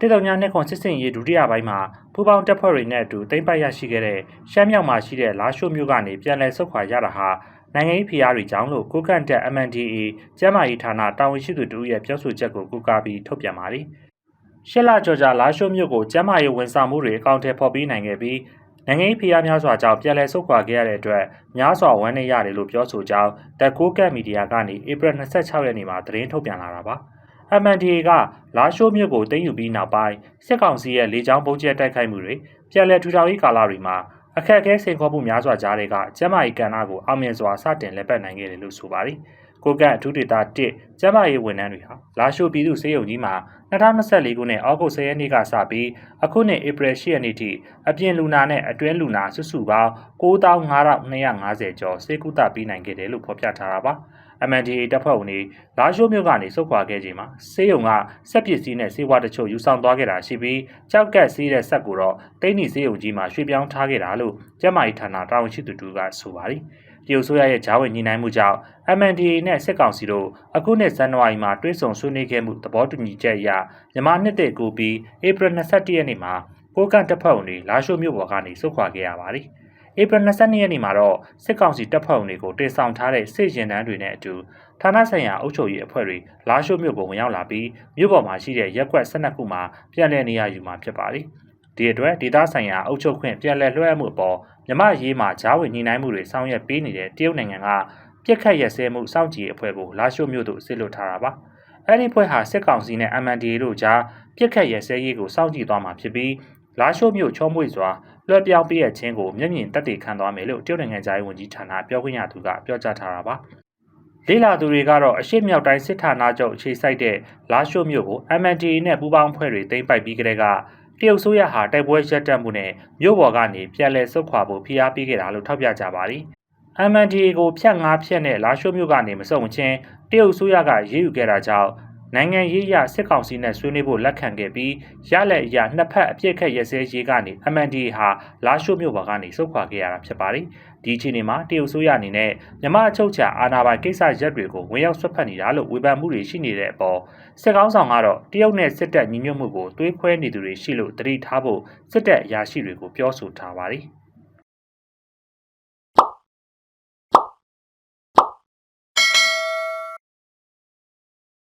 တေတောင်ညာနှစ်ခွန်စစ်စင်ရေးဒုတိယပိုင်းမှာပူပေါင်းတပ်ဖွဲ့တွေနဲ့အတူတိမ့်ပိုက်ရရှိခဲ့တဲ့ရှမ်းမြောက်မှာရှိတဲ့လာရှိုးမြို့ကနေပြန်လည်ဆုတ်ခွာရတာဟာနိုင်ငံရေးဖိအားတွေကြောင့်လို့ကိုကန့်တက် MNDAA ကျမ်းမာရေးဌာနတာဝန်ရှိသူတို့ရဲ့ပြောဆိုချက်ကိုကူကာပြီးထုတ်ပြန်ပါတယ်။ရှစ်လကျော်ကြာလာရှိုးမြို့ကိုကျမ်းမာရေးဝန်ဆောင်မှုတွေအကောင့်ထဲပေါ်ပြီးနိုင်ခဲ့ပြီးနိုင်ငံရေးဖိအားများစွာကြောင့်ပြန်လည်ဆုတ်ခွာခဲ့ရတဲ့အတွက်များစွာဝမ်းနည်းရတယ်လို့ပြောဆိုကြောင်း The Kokat Media ကနေဧပြီ26ရက်နေ့မှာသတင်းထုတ်ပြန်လာတာပါ။ MNDA ကလာရှိုးမြို့ကိုသိမ်းယူပြီးနောက်ပိုင်းစစ်ကောင်စီရဲ့လေကြောင်းပုံကျဲတိုက်ခိုက်မှုတွေပြန်လည်ထူထောင်ရေးကာလတွေမှာအခက်အခဲစိန်ခေါ်မှုများစွာကြားတွေကကျမ်းမာရေးကဏ္ဍကိုအောင်မြင်စွာစတင်လက်ပတ်နိုင်ခဲ့တယ်လို့ဆိုပါတယ်။ကိုကန့်အထူးဒေသ1ကျမ်းမာရေးဝန်ထမ်းတွေဟာလာရှိုးပြည်သူ့စေယုံကြီးမှာ2024ခုနှစ်ဩဂုတ်10ရက်နေ့ကစပြီးအခုနှစ်ဧပြီ10ရက်နေ့ထိအပြင်လူနာနဲ့အတွင်းလူနာစုစုပေါင်း95,250ကျော်စေကူတာပြီးနိုင်ခဲ့တယ်လို့ဖော်ပြထားတာပါ။ MNDA တပ်ဖွဲ့ဝင်တွေလာရှိုးမြို့ကနေစုခွာခဲ့ချိန်မှာစေယုံကစက်ပစ္စည်းနဲ့စေဝါတချို့ယူဆောင်သွားခဲ့တာရှိပြီးကြောက်ကက်စီးတဲ့ဆက်ကိုတော့တိန်းနီစေယုံကြီးမှာရွှေ့ပြောင်းထားခဲ့တာလို့ကျန်းမာရေးဌာနတာဝန်ရှိသူတူကဆိုပါတယ်။တရုတ်ဆိုရရဲ့ဂျားဝင်ညီနိုင်မှုကြောင့် MNDA နဲ့စစ်ကောင်စီတို့အခုနှစ်ဇန်နဝါရီမှာတွဲဆုံဆွေးနွေးခဲ့မှုသဘောတူညီချက်အရမြန်မာနှစ်သက်ကူပြီးဧပြီ22ရက်နေ့မှာကိုကန့်တပ်ဖွဲ့ဝင်တွေလာရှိုးမြို့ပေါ်ကနေစုခွာခဲ့ရပါတယ်။ ဧပြီ22ရက်နေ့မှာတော့စစ်ကောင်စီတပ်ဖွဲ့ဝင်တွေကိုတင်ဆောင်ထားတဲ့စစ်ရင်တန်းတွေနဲ့အတူဌာနဆိုင်ရာအုပ်ချုပ်ရေးအဖွဲ့တွေလာရှိုးမြို့ကိုဝင်ရောက်လာပြီးမြို့ပေါ်မှာရှိတဲ့ရက်ကွက်12ခုမှာပြည်내နေရာယူမှာဖြစ်ပါတယ်။ဒီအတွက်ဒေသဆိုင်ရာအုပ်ချုပ်ခွင့်ပြည်내လွှဲအပ်မှုအပေါ်မြမရေးမှာဂျားဝင်ညှိနှိုင်းမှုတွေဆောင်ရွက်ပေးနေတဲ့တရုတ်နိုင်ငံကပြစ်ခတ်ရက်စဲမှုစောင့်ကြည့်အဖွဲ့ကိုလာရှိုးမြို့သို့ဆစ်လွတ်ထားတာပါ။အဲ့ဒီဖွဲ့ဟာစစ်ကောင်စီနဲ့ MNDA တို့ကြားပြစ်ခတ်ရက်စဲရေးကိုစောင့်ကြည့်သွားမှာဖြစ်ပြီး လာရှိုးမြို့ချောမွေ့စွာလွှဲပြောင်းပေးရခြင်းကိုမျက်မြင်တက်တည်ခံသွားမယ်လို့တရုတ်နိုင်ငံသားရေးဝန်ကြီးဌာနပြောခွင့်ရသူကပြောကြားထားတာပါ။လေးလာသူတွေကတော့အရှိမြောက်တိုင်းစစ်ဌာနချုပ်အခြေစိုက်တဲ့လာရှိုးမြို့ကို MNDA နဲ့ပူးပေါင်းဖွဲ့တွေသိမ်းပိုက်ပြီးကြတဲ့ကတရုတ်ဆိုရဟာတိုက်ပွဲရပ်တန့်မှုနဲ့မြို့ပေါ်ကနေပြန်လည်ဆုတ်ခွာဖို့ဖိအားပေးခဲ့တာလို့ထောက်ပြကြပါတယ်။ MNDA ကိုဖြတ်ငါးဖြတ်နဲ့လာရှိုးမြို့ကနေမစုံချင်းတရုတ်ဆိုရကရေးယူခဲ့တာကြောင့် နိုင်ငံရေးရစစ်ကောင်စီနဲ့ဆွေးနွေးဖို့လက်ခံခဲ့ပြီးရလက်အရနှစ်ဖက်အပြစ်ခတ်ရစဲရေးကနေ MNDA ဟာလာရှိုးမြို့ပေါ်ကနေစုခွာခဲ့ရတာဖြစ်ပါတယ်။ဒီအချိန်မှာတရုတ်ဆိုရအနေနဲ့မြမအချုပ်ချာအာဏာပိုင်ကိစ္စရက်တွေကိုဝင်ရောက်ဆွတ်ဖက်နေတာလို့ဝေဖန်မှုတွေရှိနေတဲ့အပေါ်စစ်ကောင်းဆောင်ကတော့တရုတ်နဲ့စစ်တပ်ညီညွတ်မှုကိုတွေးခွဲနေသူတွေရှိလို့တတိထားဖို့စစ်တပ်အရာရှိတွေကိုပြောဆိုထားပါတယ်။